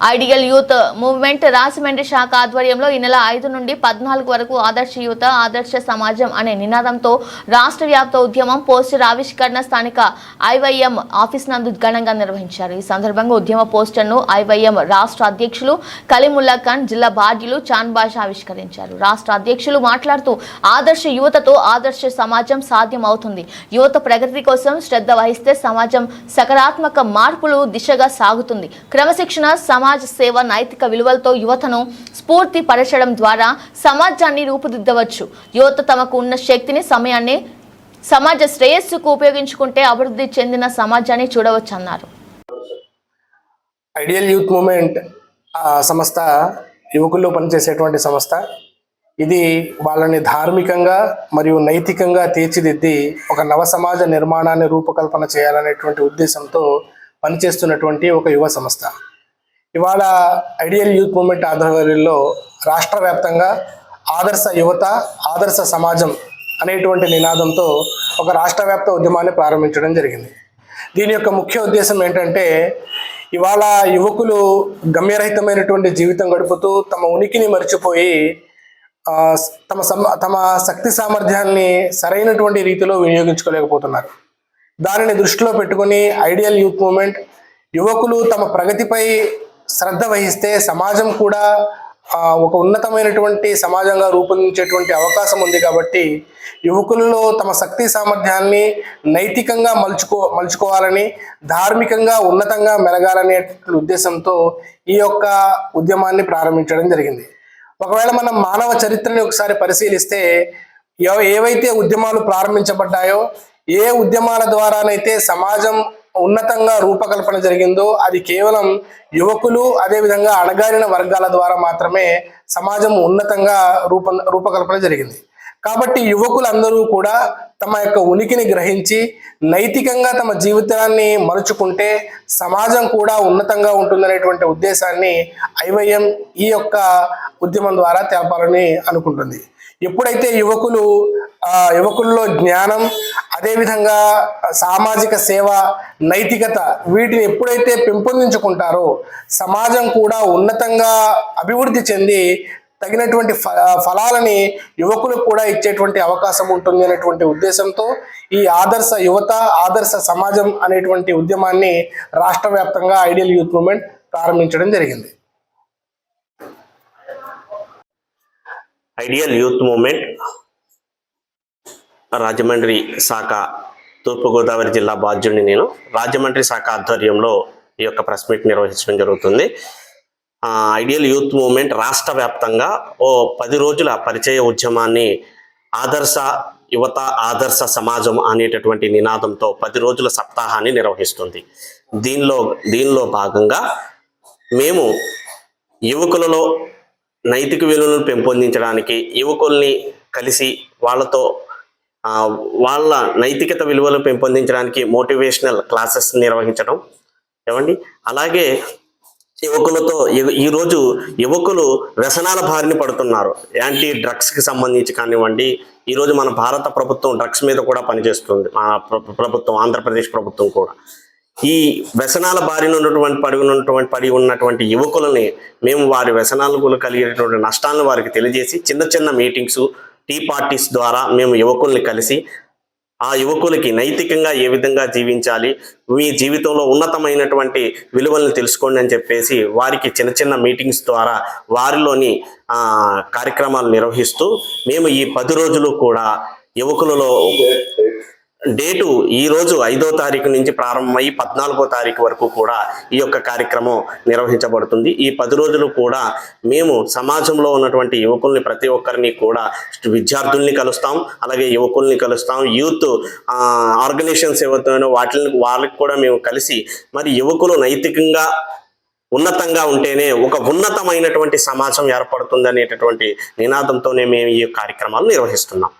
Ideal youth movement Rajahmundry శాఖ ఆధ్వర్యంలో ఈ నెల ఐదు నుండి పద్నాలుగు వరకు ఆదర్శ యువత ఆదర్శ సమాజం అనే నినాదంతో రాష్ట్ర వ్యాప్త ఉద్యమం పోస్టర్ ఆవిష్కరణ స్థానిక ఐవైఎం ఆఫీస్ నందు ఘనంగా నిర్వహించారు. ఈ సందర్భంగా ఉద్యమ పోస్టర్ను ఐవైఎం రాష్ట్ర అధ్యక్షులు కలీముల్లా ఖాన్ జిల్లా బాధ్యులు చాన్ బాషా ఆవిష్కరించారు. రాష్ట్ర అధ్యక్షులు మాట్లాడుతూ ఆదర్శ యువతతో ఆదర్శ సమాజం సాధ్యం అవుతుంది యువత ప్రగతి కోసం శ్రద్ధ వహిస్తే సమాజం సకారాత్మక మార్పులు దిశగా సాగుతుంది. క్రమశిక్షణ సమా సమాజ సేవ నైతిక విలువలతో యువతను స్ఫూర్తి పరచడం ద్వారా సమాజాన్ని రూపుదిద్దవచ్చు. యువత తమకు ఉన్న శక్తిని సమయాన్ని సమాజ శ్రేయస్సుకు ఉపయోగించుకుంటే అభివృద్ధి చెందిన సమాజాన్ని చూడవచ్చు అన్నారు ఐడియల్ యూత్ మూమెంట్ సంస్థ యువకుల్లో పనిచేసేటువంటి సంస్థ ఇది వాళ్ళని ధార్మికంగా మరియు నైతికంగా తీర్చిదిద్ది ఒక నవ సమాజ నిర్మాణాన్ని రూపకల్పన చేయాలనేటువంటి ఉద్దేశంతో పనిచేస్తున్నటువంటి ఒక యువ సంస్థ. ఇవాళ ఐడియల్ యూత్ మూమెంట్ ఆధ్వర్యంలో రాష్ట్ర వ్యాప్తంగా ఆదర్శ యువత ఆదర్శ సమాజం అనేటువంటి నినాదంతో ఒక రాష్ట్ర వ్యాప్త ఉద్యమాన్ని ప్రారంభించడం జరిగింది. దీని యొక్క ముఖ్య ఉద్దేశం ఏంటంటే ఇవాళ యువకులు గమ్యరహితమైనటువంటి జీవితం గడుపుతూ తమ ఉనికిని మర్చిపోయి తమ సమ తమ శక్తి సామర్థ్యాన్ని సరైనటువంటి రీతిలో వినియోగించుకోలేకపోతున్నారు. దానిని దృష్టిలో పెట్టుకొని ఐడియల్ యూత్ మూమెంట్ యువకులు తమ ప్రగతిపై శ్రద్ధ వహిస్తే సమాజం కూడా ఒక ఉన్నతమైనటువంటి సమాజంగా రూపొందించేటువంటి అవకాశం ఉంది కాబట్టి యువకులలో తమ శక్తి సామర్థ్యాన్ని నైతికంగా మలుచుకో మలుచుకోవాలని ధార్మికంగా ఉన్నతంగా మెలగాలనే ఉద్దేశంతో ఈ యొక్క ఉద్యమాన్ని ప్రారంభించడం జరిగింది. ఒకవేళ మనం మానవ చరిత్రని ఒకసారి పరిశీలిస్తే ఏవైతే ఉద్యమాలు ప్రారంభించబడ్డాయో ఏ ఉద్యమాల ద్వారానైతే సమాజం ఉన్నతంగా రూపకల్పన జరిగిందో అది కేవలం యువకులు అదేవిధంగా అణగారిన వర్గాల ద్వారా మాత్రమే సమాజం ఉన్నతంగా రూప రూపకల్పన జరిగింది. కాబట్టి యువకులందరూ కూడా తమ యొక్క ఉనికిని గ్రహించి నైతికంగా తమ జీవితాన్ని మలుచుకుంటే సమాజం కూడా ఉన్నతంగా ఉంటుందనేటువంటి ఉద్దేశాన్ని ఐవైఎం ఈ యొక్క ఉద్యమం ద్వారా తెలపాలని అనుకుంటుంది. ఎప్పుడైతే యువకులు ఆ, యువకుల్లో జ్ఞానం అదేవిధంగా సామాజిక సేవ నైతికత వీటిని ఎప్పుడైతే పెంపొందించుకుంటారో సమాజం కూడా ఉన్నతంగా అభివృద్ధి చెంది తగినటువంటి ఫ ఫలాలని యువకులకు కూడా ఇచ్చేటువంటి అవకాశం ఉంటుంది అనేటువంటి ఉద్దేశంతో ఈ ఆదర్శ యువత ఆదర్శ సమాజం అనేటువంటి ఉద్యమాన్ని రాష్ట్ర వ్యాప్తంగా ఐడియల్ యూత్ మూమెంట్ ప్రారంభించడం జరిగింది. ఐడియల్ యూత్ మూమెంట్ రాజమండ్రి శాఖ తూర్పుగోదావరి జిల్లా బాధ్యుడిని నేను. రాజమండ్రి శాఖ ఆధ్వర్యంలో ఈ యొక్క ప్రెస్ మీట్ నిర్వహించడం జరుగుతుంది. ఐడియల్ యూత్ మూమెంట్ రాష్ట్ర వ్యాప్తంగా ఓ పది రోజుల పరిచయ ఉద్యమాన్ని ఆదర్శ యువత ఆదర్శ సమాజం అనేటటువంటి నినాదంతో పది రోజుల సప్తాహాన్ని నిర్వహిస్తుంది. దీనిలో దీనిలో భాగంగా మేము యువకులలో నైతిక విలువలను పెంపొందించడానికి యువకుల్ని కలిసి వాళ్ళతో వాళ్ళ నైతికత విలువలు పెంపొందించడానికి మోటివేషనల్ క్లాసెస్ నిర్వహించడం. ఏమండి? అలాగే యువకులతో ఈరోజు యువకులు వ్యసనాల బారిన పడుతున్నారు. యాంటీ డ్రగ్స్కి సంబంధించి కానివ్వండి ఈరోజు మన భారత ప్రభుత్వం డ్రగ్స్ మీద కూడా పనిచేస్తుంది. మన ప్రభుత్వం ఆంధ్రప్రదేశ్ ప్రభుత్వం కూడా. ఈ వ్యసనాల బారిన ఉన్నటువంటి పడి ఉన్నటువంటి పడి ఉన్నటువంటి యువకులని మేము వారి వ్యసనాలకు కలిగేటువంటి నష్టాలను వారికి తెలియజేసి చిన్న చిన్న మీటింగ్స్ టీ పార్టీస్ ద్వారా మేము యువకుల్ని కలిసి ఆ యువకులకి నైతికంగా ఏ విధంగా జీవించాలి మీ జీవితంలో ఉన్నతమైనటువంటి విలువలను తెలుసుకోండి అని చెప్పేసి వారికి చిన్న చిన్న మీటింగ్స్ ద్వారా వారిలోని కార్యక్రమాలు నిర్వహిస్తూ మేము ఈ పది రోజులు కూడా యువకులలో డేటు ఈ రోజు ఐదో తారీఖు నుంచి ప్రారంభమై పద్నాలుగో తారీఖు వరకు కూడా ఈ యొక్క కార్యక్రమం నిర్వహించబడుతుంది. ఈ పది రోజులు కూడా మేము సమాజంలో ఉన్నటువంటి యువకుల్ని ప్రతి ఒక్కరిని కూడా విద్యార్థుల్ని కలుస్తాం. అలాగే యువకుల్ని కలుస్తాం. యూత్ ఆర్గనైజేషన్స్ ఏవైతున్నాయో వాటిని వాళ్ళకి కూడా మేము కలిసి మరి యువకులు నైతికంగా ఉన్నతంగా ఉంటేనే ఒక ఉన్నతమైనటువంటి సమాజం ఏర్పడుతుంది అనేటటువంటి నినాదంతోనే మేము ఈ కార్యక్రమాలు నిర్వహిస్తున్నాం.